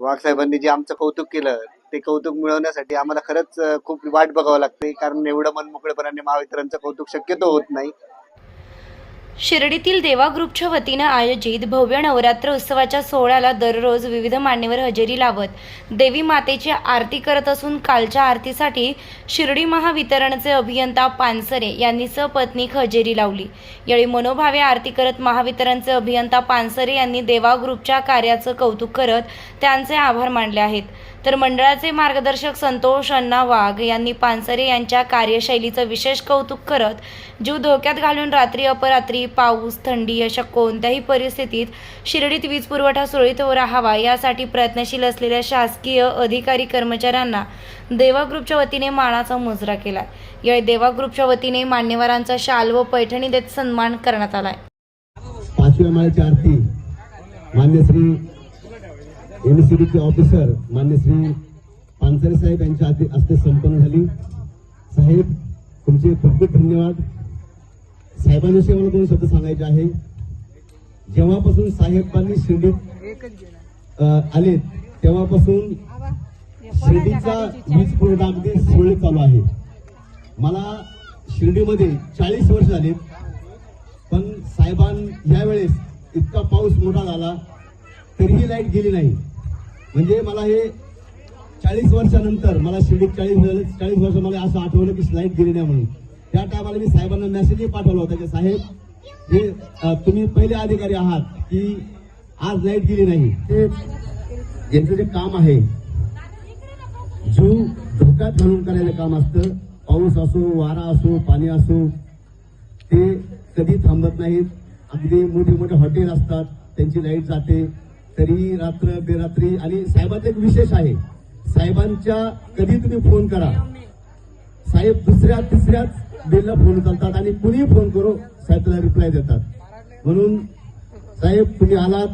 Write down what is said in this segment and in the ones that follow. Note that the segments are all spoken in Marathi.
वाघसाहेबांनी जे आमचं कौतुक केलं ते कौतुक मिळवण्यासाठी आम्हाला खरंच खूप वाट बघावं लागते. कारण एवढं मनमोकळेपणाने महावितरणचं कौतुक शक्यतो होत नाही. शिर्डीतील देवा ग्रुपच्या वतीनं आयोजित भव्य नवरात्र उत्सवाच्या सोहळ्याला दररोज विविध मान्यवर हजेरी लावत देवी मातेची आरती करत असून कालच्या आरतीसाठी शिर्डी महावितरणचे अभियंता पानसरे यांनी सपत्नीक हजेरी लावली. यावेळी मनोभावे आरती करत महावितरणचे अभियंता पानसरे यांनी देवा ग्रुपच्या कार्याचं कौतुक करत त्यांचे आभार मानले आहेत. तर मंडळाचे मार्गदर्शक संतोष अण्णा वाघ यांनी पानसरे यांच्या कार्यशैलीचं विशेष कौतुक करत जीव धोक्यात घालून रात्री अपरात्री पाऊस थंडी अशा कोणत्याही परिस्थितीत शिर्डीत वीज पुरवठा सुरळीत राहावा यासाठी प्रयत्नशील असलेल्या शासकीय अधिकारी कर्मचाऱ्यांना देवा ग्रुपच्या वतीने मानाचा मुजरा केला यावेळी देवा ग्रुपच्या वतीने मान्यवरांचा शाल व पैठणी देत सन्मान करण्यात आलाय. पाचव्या माळ्याची आरती मान्य श्री एमसीडीचे ऑफिसर मान्य श्री पानसरे साहेब यांच्या हाती- हस्ते संपन्न झाली. साहेब तुमचे खूप खूप धन्यवाद. साहेबांविषयी मला दोन शब्द सांगायचे आहे. जेव्हापासून साहेबांनी शिर्डीत आले तेव्हापासून शिर्डीचा वीज पुरवठा अगदी सुरळीत चालू आहे. मला शिर्डीमध्ये चाळीस वर्ष झाले पण साहेबां यावेळेस इतका पाऊस मोठा झाला तरीही लाइट गेली नाही. म्हणजे मला हे चाळीस वर्षानंतर मला शिर्डीत चाळीस चाळीस वर्ष मला असं आठवलं की लाइट गेली नाही म्हणून. त्या टायमाला मी साहेबांना मेसेजही पाठवला होता की साहेब हे तुम्ही पहिले अधिकारी आहात की आज लाइट गेली नाही. ते यांचं जे काम आहे जीव धोक्यात घालून करायचं काम असतं पाऊस असो वारा असो पाणी असो ते कधी थांबत नाहीत. अगदी मोठे मोठे हॉटेल असतात त्यांची लाइट जाते तरी रात्र बेरात्री आणि साहेबांचं एक विशेष आहे. साहेबांच्या कधी तुम्ही फोन करा. साहेब दुसऱ्या तिसऱ्याच बिलला फोन करतात आणि कुणीही फोन करू साहेब त्याला रिप्लाय देतात. म्हणून साहेब तुम्ही आलात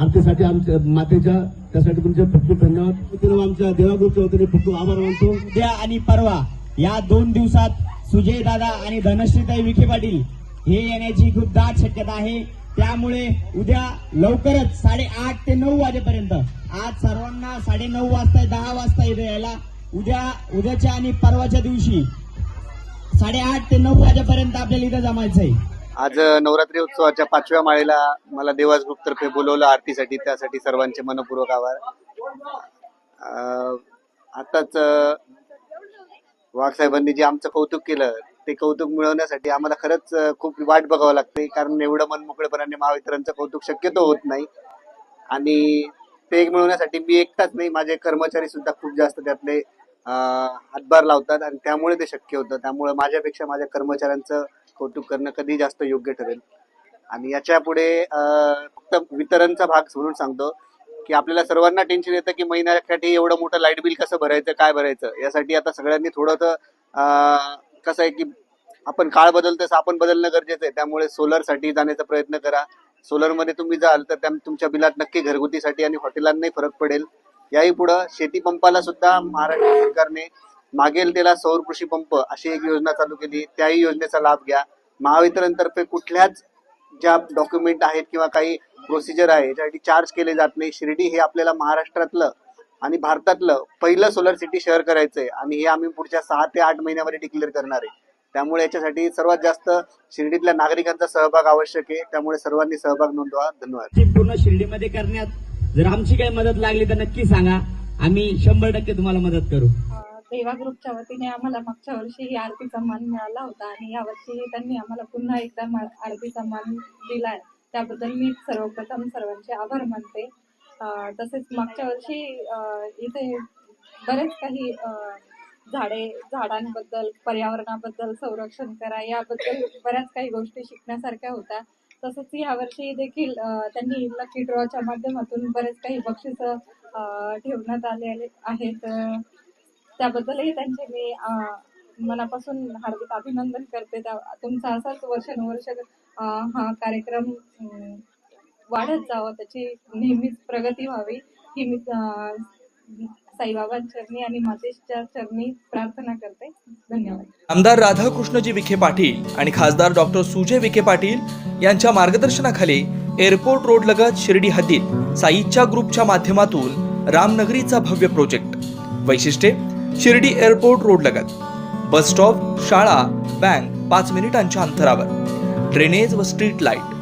आरतीसाठी आमच्या मातेच्या त्यासाठी तुमचे खूप खूप धन्यवाद. आमच्या देवागुरूच्या वतीने खूप खूप आभार मानतो. उद्या आणि परवा या दोन दिवसात सुजय दादा आणि धनश्रीताई विखे पाटील हे येण्याची खूप दाट शक्यता आहे. त्यामुळे उद्या लवकरच साडेआठ ते नऊ वाजेपर्यंत आज सर्वांना साडे नऊ वाजता दहा वाजता इथे यायला. उद्या उद्याच्या आणि परवाच्या दिवशी साडेआठ ते नऊ वाजेपर्यंत आपल्याला इथं जमायचं आहे आज नवरात्री उत्सवाच्या पाचव्या माळेला मला देवास ग्रुप तर्फे बोलवलं आरतीसाठी. त्यासाठी सर्वांचे मनपूर्वक आभार. आताच वाघसाहेबांनी जे आमचं कौतुक केलं ते कौतुक मिळवण्यासाठी आम्हाला खरंच खूप वाट बघावं लागते. कारण एवढं मनमोकळेपणाने महावितरणचं कौतुक शक्यतो होत नाही. आणि ते मिळवण्यासाठी मी एकटाच नाही माझे कर्मचारी सुद्धा खूप जास्त त्यातले हातभार लावतात आणि त्यामुळे ते शक्य होतं. त्यामुळे माझ्यापेक्षा माझ्या कर्मचाऱ्यांचं कौतुक करणं कधी जास्त योग्य ठरेल. आणि याच्यापुढे फक्त वितरणचा भाग म्हणून सांगतो की आपल्याला सर्वांना टेन्शन येतं की महिन्यासाठी एवढं मोठं लाइट बिल कसं भरायचं काय भरायचं? यासाठी आता सगळ्यांनी थोडं कसं आहे की आपण काळ बदलतो तसं आपण बदलणं गरजेचं आहे. त्यामुळे सोलरसाठी जाण्याचा प्रयत्न करा. सोलरमध्ये तुम्ही जाल तर त्या तुमच्या बिलात नक्की घरगुतीसाठी आणि हॉटेलांनाही फरक पडेल. याही पुढं शेती पंपाला सुद्धा महाराष्ट्र सरकारने मागेल त्याला सौर कृषी पंप अशी एक योजना चालू केली. त्याही योजनेचा लाभ घ्या. महावितरणतर्फे कुठल्याच ज्या डॉक्युमेंट आहेत किंवा काही प्रोसिजर आहे ज्यासाठी चार्ज केले जात नाही शिर्डी हे आपल्याला महाराष्ट्रातलं आणि भारतातलं पहिलं सोलर सिटी शहर करायचंय. आणि हे आम्ही पुढच्या सहा ते आठ महिन्यामध्ये डिक्लेअर करणार आहे. त्यामुळे याच्यासाठी सर्वात जास्त शिर्डीतल्या नागरिकांचा सहभाग आवश्यक आहे. त्यामुळे सर्वांनी सहभाग नोंदवा. धन्यवाद. पूर्ण शिर्डीमध्ये करण्यात जर आमची काही मदत लागली तर नक्की सांगा. आम्ही शंभर टक्के तुम्हाला मदत करू. देवा ग्रुपच्या वतीने आम्हाला मागच्या वर्षी ही आरतीचा मान मिळाला होता आणि यावर्षी त्यांनी आम्हाला पुन्हा एकदा आरतीचा मान दिलाय. त्याबद्दल मी सर्वप्रथम सर्वांचे आभार मानते. तसेच मागच्या वर्षी इथे बरेच काही झाडे झाडांबद्दल पर्यावरणाबद्दल संरक्षण करा याबद्दल बऱ्याच काही गोष्टी शिकण्यासारख्या होत्या. तसंच यावर्षी देखील त्यांनी लकी ड्रॉच्या माध्यमातून बरेच काही बक्षीस ठेवण्यात आलेले आहेत. त्याबद्दलही त्यांचे मी मनापासून हार्दिक अभिनंदन करते. त्या तुमचा असाच वर्षानुवर्ष हा कार्यक्रम वाढत जावा त्याची नेहमीच प्रगती व्हावी. ही मी अं, साईबाबांचरणी आणि मातेच्या चरणी प्रार्थना करते. धन्यवाद. आमदार राधाकृष्णजी विखे पाटील आणि खासदार डॉक्टर सुजय विखे पाटील यांच्या मार्गदर्शनाखाली एअरपोर्ट रोड लगत शिर्डी हद्दीत साईच्या ग्रुपच्या माध्यमातून रामनगरीचा भव्य प्रोजेक्ट. वैशिष्ट्ये शिर्डी एअरपोर्ट रोड लगत. बस स्टॉप शाळा बँक पाच मिनिटांच्या अंतरावर. ड्रेनेज व स्ट्रीट लाइट.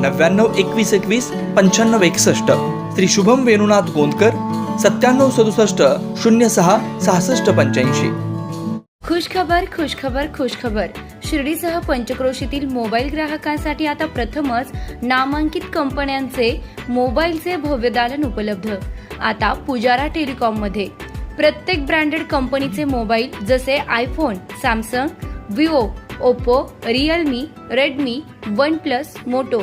नव्याण्णव एकवीस एकवीस पंच्याण्णव एकसष्ट. श्री शुभम वेणुनाथ गोंदकर सत्त्याण्णव सदुसष्ट शून्य सहा सहासष्ट पंच्याऐंशी. खुशखबर खुशखबर खुशखबर शिर्डीसह पंचक्रोशीतील मोबाईल ग्राहकांसाठी आता प्रथमच नामांकित कंपन्यांचे मोबाईलचे भव्य दालन उपलब्ध. आता पुजारा टेलिकॉममध्ये. प्रत्येक ब्रँडेड कंपनीचे मोबाईल जसे iPhone Samsung Vivo Oppo Realme Redmi OnePlus Moto.